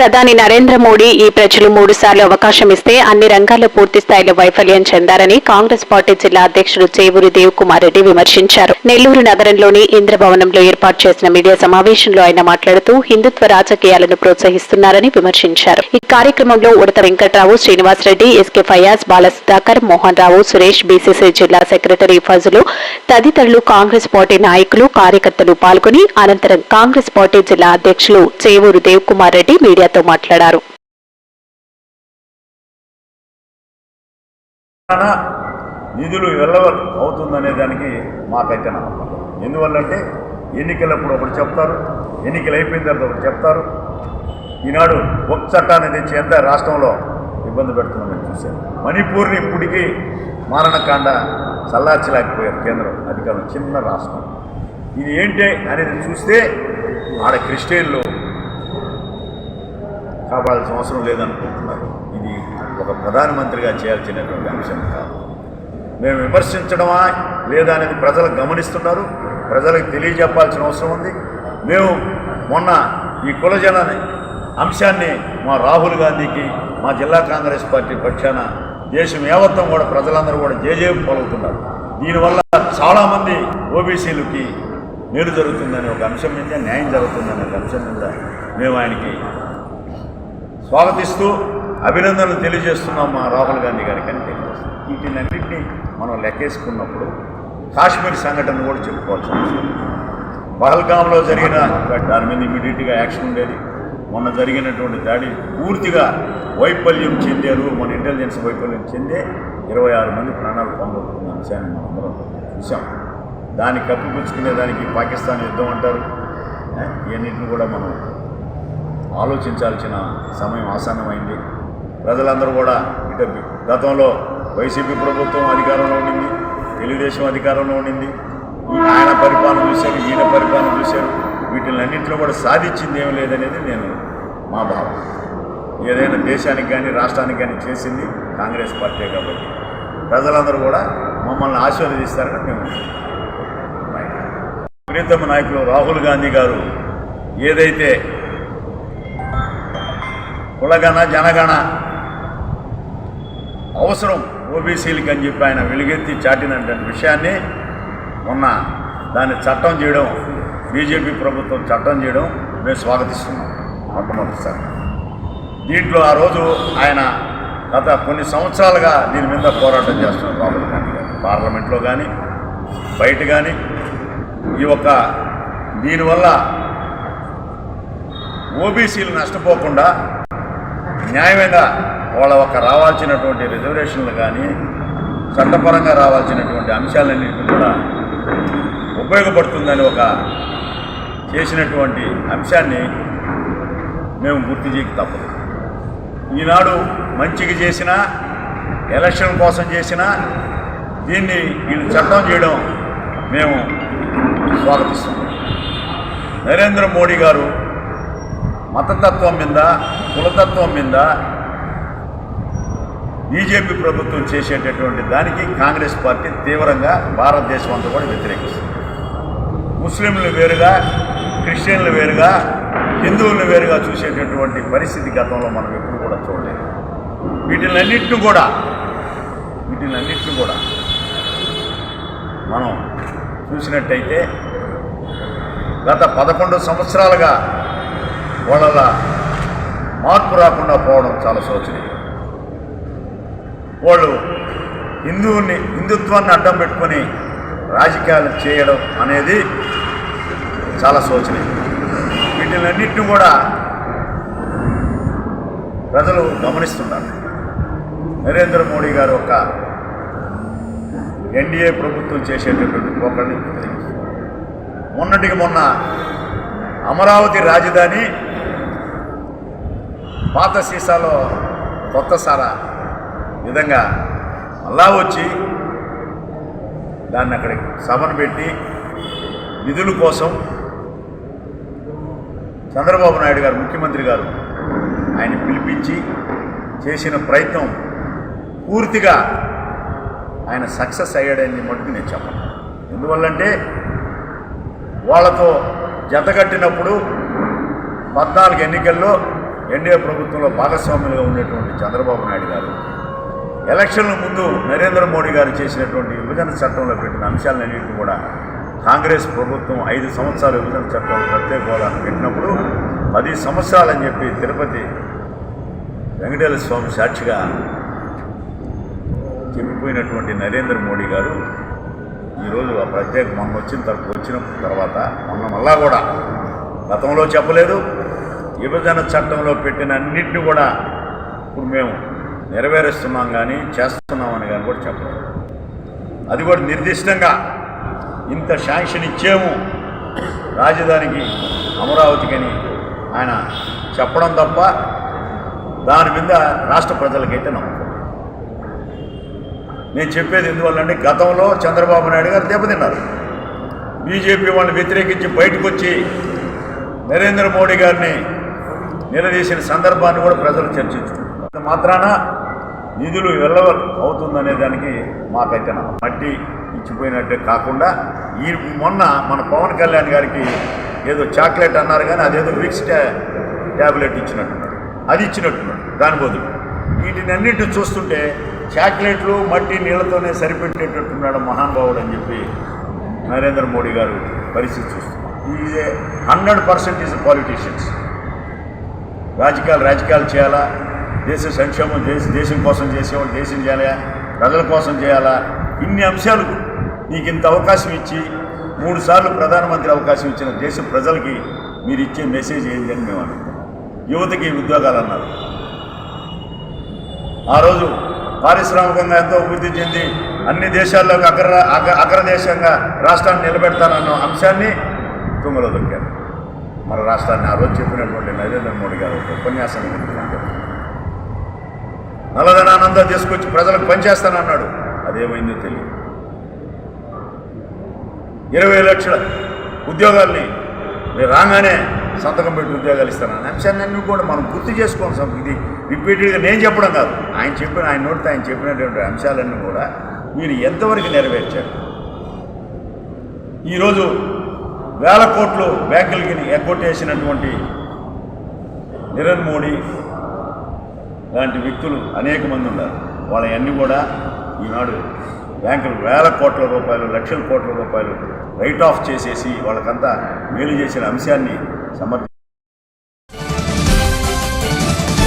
ప్రధాని నరేంద్ర మోడీ ఈ ప్రజలు మూడు సార్లు అవకాశం ఇస్తే అన్ని రంగాల్లో పూర్తి స్థాయిలో వైఫల్యం చెందారని కాంగ్రెస్ పార్టీ జిల్లా అధ్యక్షుడు చేవూరి దేవ్ కుమార్ రెడ్డి విమర్శించారు. నెల్లూరు నగరంలోని ఇంద్రభవనంలో ఏర్పాటు చేసిన మీడియా సమావేశంలో ఆయన మాట్లాడుతూ హిందుత్వ రాజకీయాలను ప్రోత్సహిస్తున్నారని విమర్శించారు. ఈ కార్యక్రమంలో Udatha Venkatrao Srinivasareddy S K Fayaz Bala Sudhakar Mohan Rao Suresh BCC జిల్లా సెక్రటరీ ఫజులు తదితరులు కాంగ్రెస్ పార్టీ నాయకులు కార్యకర్తలు పాల్గొని అనంతరం కాంగ్రెస్ పార్టీ జిల్లా అధ్యక్షులు చేవూరు దేవ్ కుమార్ రెడ్డి మీడియాతో మాట్లాడారు. నిధులు వెళ్ళవల్ అవుతుందనే దానికి మాకైతే నమ్మకం. ఎందువల్లంటే ఎన్నికలప్పుడు ఒకటి చెప్తారు ఎన్నికలు అయిపోయిన తర్వాత ఒకటి చెప్తారు. ఈనాడు ఒక చట్టాన్ని తెచ్చి ఎంత రాష్ట్రంలో ఇబ్బంది పెడుతుందని చూశాను మణిపూర్ని ఇప్పటికీ మారణకాండ చల్లార్చలేకపోయారు కేంద్రం అధికారులు చిన్న రాష్ట్రం. ఇది ఏంటి అనేది చూస్తే ఆడ క్రిస్టియన్లు కాపాడాల్సిన అవసరం లేదనుకుంటున్నారు. ఇది ఒక ప్రధానమంత్రిగా చేయాల్సినటువంటి అంశం కాదు. మేము విమర్శించడమా లేదా అనేది ప్రజలు గమనిస్తున్నారు. ప్రజలకు తెలియజెప్పాల్సిన అవసరం ఉంది. మేము మొన్న ఈ కులజన అంశాన్ని మా రాహుల్ గాంధీకి మా జిల్లా కాంగ్రెస్ పార్టీ పక్షాన దేశం యావత్తం కూడా ప్రజలందరూ కూడా జేజేం పలుకుతున్నారు దీనివల్ల చాలామంది ఓబీసీలకి మేలు జరుగుతుందనే ఒక అంశం మీద న్యాయం జరుగుతుందనే ఒక అంశం మీద మేము ఆయనకి స్వాగతిస్తూ అభినందనలు తెలియజేస్తున్నాం మా రాహుల్ గాంధీ గారికి అని తెలియజేస్తాం వీటినన్నింటినీ మనం లెక్కేసుకున్నప్పుడు కాశ్మీర్ సంఘటన కూడా చెప్పుకోవాల్సి అవసరం పహల్గాంలో జరిగిన దాని మీద ఇమీడియట్గా యాక్షన్ ఉండేది. మొన్న జరిగినటువంటి దాడి పూర్తిగా వైఫల్యం చెందారు. మన ఇంటెలిజెన్స్ వైఫల్యం చెందే ఇరవై ఆరు మంది ప్రాణాలు పొందబోతున్న అంశాన్ని మనందరం చూసాం దాన్ని కప్పిపుచ్చుకునే దానికి పాకిస్తాన్ యుద్ధం అంటారు. ఇవన్నింటిని ఇవన్నిటిని కూడా మనం ఆలోచించాల్సిన సమయం ఆసన్నమైంది. ప్రజలందరూ కూడా ఇటు గతంలో వైసీపీ ప్రభుత్వం అధికారంలో ఉండింది తెలుగుదేశం అధికారంలో ఉండింది. ఈ ఆయన పరిపాలన చూశారు ఈయన పరిపాలన చూశారు. వీటిలన్నింటిలో కూడా సాధించింది ఏమి లేదనేది నేను మా భావం. ఏదైనా దేశానికి కానీ రాష్ట్రానికి కానీ చేసింది కాంగ్రెస్ పార్టీ కాబట్టి. ప్రజలందరూ కూడా మమ్మల్ని ఆశీర్వదిస్తారని మేము ప్రీతమ నాయకులు రాహుల్ గాంధీ గారు ఏదైతే కులగణ జనగణ. అవసరం ఓబీసీలకి అని చెప్పి ఆయన వెలుగెత్తి చాటినటువంటి విషయాన్ని మొన్న దాన్ని చట్టం చేయడం బీజేపీ ప్రభుత్వం చట్టం చేయడం మేము స్వాగతిస్తున్నాం మొట్టమొదటిసారి. దీంట్లో ఆ రోజు ఆయన గత కొన్ని సంవత్సరాలుగా దీని మీద పోరాటం చేస్తున్నారు రాహుల్ గాంధీ గారు. పార్లమెంట్లో కానీ బయట కానీ ఈ యొక్క దీనివల్ల ఓబీసీలు నష్టపోకుండా న్యాయమైన వాళ్ళ ఒక రావాల్సినటువంటి రిజర్వేషన్లు కానీ చట్టపరంగా రావాల్సినటువంటి అంశాలన్నింటినీ కూడా ఉపయోగపడుతుందని ఒక చేసినటువంటి అంశాన్ని మేము గుర్తు చేయక తప్పదు. ఈనాడు మంచికి చేసినా ఎలక్షన్ కోసం చేసినా దీన్ని వీళ్ళు చట్టం చేయడం మేము స్వాగతిస్తున్నాం. నరేంద్ర మోడీ గారు మతతత్వం మీద కులతత్వం మీద బీజేపీ ప్రభుత్వం చేసేటటువంటి దానికి కాంగ్రెస్ పార్టీ తీవ్రంగా భారతదేశం అంతా కూడా వ్యతిరేకిస్తుంది. ముస్లింలు వేరుగా క్రిస్టియన్లు వేరుగా హిందువులను వేరుగా చూసేటటువంటి పరిస్థితి గతంలో మనం ఎప్పుడు కూడా చూడలేదు. వీటిలన్నింటిని కూడా వీటిలన్నింటిని కూడా మనం చూసినట్టయితే గత పదకొండు సంవత్సరాలుగా వాళ్ళ మార్పు రాకుండా పోవడం చాలా శోచనీయం. వాళ్ళు హిందువుని హిందుత్వాన్ని అడ్డం పెట్టుకొని రాజకీయాలు చేయడం అనేది చాలా శోచనీయం. వీటిలన్నింటినీ కూడా ప్రజలు గమనిస్తున్నారు. నరేంద్ర మోడీ గారు ఒక ఎన్డీఏ ప్రభుత్వం చేసేటటువంటి ఒకరిని మొన్నటికి మొన్న అమరావతి రాజధాని పాత సీసాలో కొత్త సారా విధంగా మళ్ళా వచ్చి దాన్ని అక్కడికి సభను పెట్టి నిధుల కోసం చంద్రబాబు నాయుడు గారు ముఖ్యమంత్రి గారు ఆయన పిలిపించి చేసిన ప్రయత్నం పూర్తిగా ఆయన సక్సెస్ అయ్యాడని మటుకు నేను చెప్పను. ఎందువల్లంటే వాళ్ళతో జతకట్టినప్పుడు పద్నాలుగు ఎన్నికల్లో ఎన్డీఏ ప్రభుత్వంలో భాగస్వాములుగా ఉండేటువంటి చంద్రబాబు నాయుడు గారు ఎలక్షన్ల ముందు నరేంద్ర మోడీ గారు చేసినటువంటి విభజన చట్టంలో పెట్టిన అంశాలన్నింటినీ కూడా కాంగ్రెస్ ప్రభుత్వం ఐదు సంవత్సరాలు విభజన చట్టం ప్రత్యేక హోదాను పెట్టినప్పుడు పది సంవత్సరాలని చెప్పి తిరుపతి వెంకటేశ్వర స్వామి సాక్షిగా చెప్పిపోయినటువంటి నరేంద్ర మోడీ గారు ఈరోజు ఆ ప్రత్యేక మొన్న వచ్చిన తర్వాత వచ్చిన తర్వాత మొన్న మళ్ళా కూడా గతంలో చెప్పలేదు. విభజన చట్టంలో పెట్టిన అన్నింటినీ కూడా ఇప్పుడు మేము నెరవేరుస్తున్నాం కానీ చేస్తున్నామని కానీ కూడా చెప్పలేదు అది కూడా నిర్దిష్టంగా ఇంత శాంక్షన్ ఇచ్చేము. రాజధానికి అమరావతికని ఆయన చెప్పడం తప్ప దాని మీద రాష్ట్ర ప్రజలకైతే నమ్మకం. నేను చెప్పేది ఎందువల్లంటే గతంలో చంద్రబాబు నాయుడు గారు దెబ్బతిన్నారు. బీజేపీ వాళ్ళని వ్యతిరేకించి బయటకు వచ్చి నరేంద్ర మోడీ గారిని నిలదీసిన సందర్భాన్ని కూడా ప్రజలు చర్చించుకుంటారు మాత్రాన నిధులు వెళ్ళ అవుతుందనే దానికి మాకైతే మట్టి ఇచ్చిపోయినట్టే కాకుండా ఈ మొన్న మన పవన్ కళ్యాణ్ గారికి ఏదో చాక్లెట్ అన్నారు కానీ అదేదో విక్స్ ట్యా ట్యాబ్లెట్ ఇచ్చినట్టున్నాడు అది ఇచ్చినట్టున్నాడు దాని బదులు వీటిని అన్నింటిని చూస్తుంటే చాక్లెట్లు మట్టి నీళ్ళతోనే సరిపెట్టేటట్టున్నాడు మహానుభావుడు అని చెప్పి నరేంద్ర మోడీ గారు పరిస్థితి చూస్తున్నారు. ఈ హండ్రెడ్ పర్సెంట్ ఈజ్ పాలిటీషియన్స్. రాజకీయాలు రాజకీయాలు చేయాలా? దేశ సంక్షేమం చేసి దేశం కోసం చేసేవాళ్ళు దేశం చేయాలా? ప్రజల కోసం చేయాలా? ఇన్ని అంశాలు నీకు ఇంత అవకాశం ఇచ్చి మూడు సార్లు ప్రధానమంత్రి అవకాశం ఇచ్చిన దేశ ప్రజలకి మీరు ఇచ్చే మెసేజ్ ఏంటి అని మేము అనుకుంటాం యువతకి ఉద్యోగాలు అన్నారు. ఆ రోజు పారిశ్రామికంగా ఎంతో అభివృద్ధి చెంది అన్ని దేశాల్లో అగ్ర అగ్ర అగ్రదేశంగా రాష్ట్రాన్ని నిలబెడతానన్న అంశాన్ని తుంగలో దొక్కారు. మన రాష్ట్రాన్ని ఆ రోజు చెప్పినటువంటి నరేంద్ర మోడీ గారు ఒక ఉపన్యాసం వినిపించారు. తీసుకొచ్చి ప్రజలకు పనిచేస్తానన్నాడు. అదేమైందో తెలియదు. ఇరవై లక్షల ఉద్యోగాల్ని మీరు రాగానే సంతకం పెట్టి ఉద్యోగాలు ఇస్తానని అంశాన్ని కూడా మనం గుర్తు చేసుకోవాలి సం- ఇది రిపీటెడ్గా నేను చెప్పడం కాదు. ఆయన చెప్పిన ఆయన నోటితో ఆయన చెప్పినటువంటి అంశాలన్నీ కూడా మీరు ఎంతవరకు నెరవేర్చారు? ఈరోజు వేల కోట్లు బ్యాంకులకి ఎగ్గొట్టేసినటువంటి నిరన్ మోడీ లాంటి వ్యక్తులు అనేక మంది ఉన్నారు. వాళ్ళవన్నీ కూడా ఈనాడు బ్యాంకులు వేల కోట్ల రూపాయలు లక్షల కోట్ల రూపాయలు రైట్ ఆఫ్ చేసేసి వాళ్ళకంతా మేలు చేసిన అంశాన్ని సమర్థ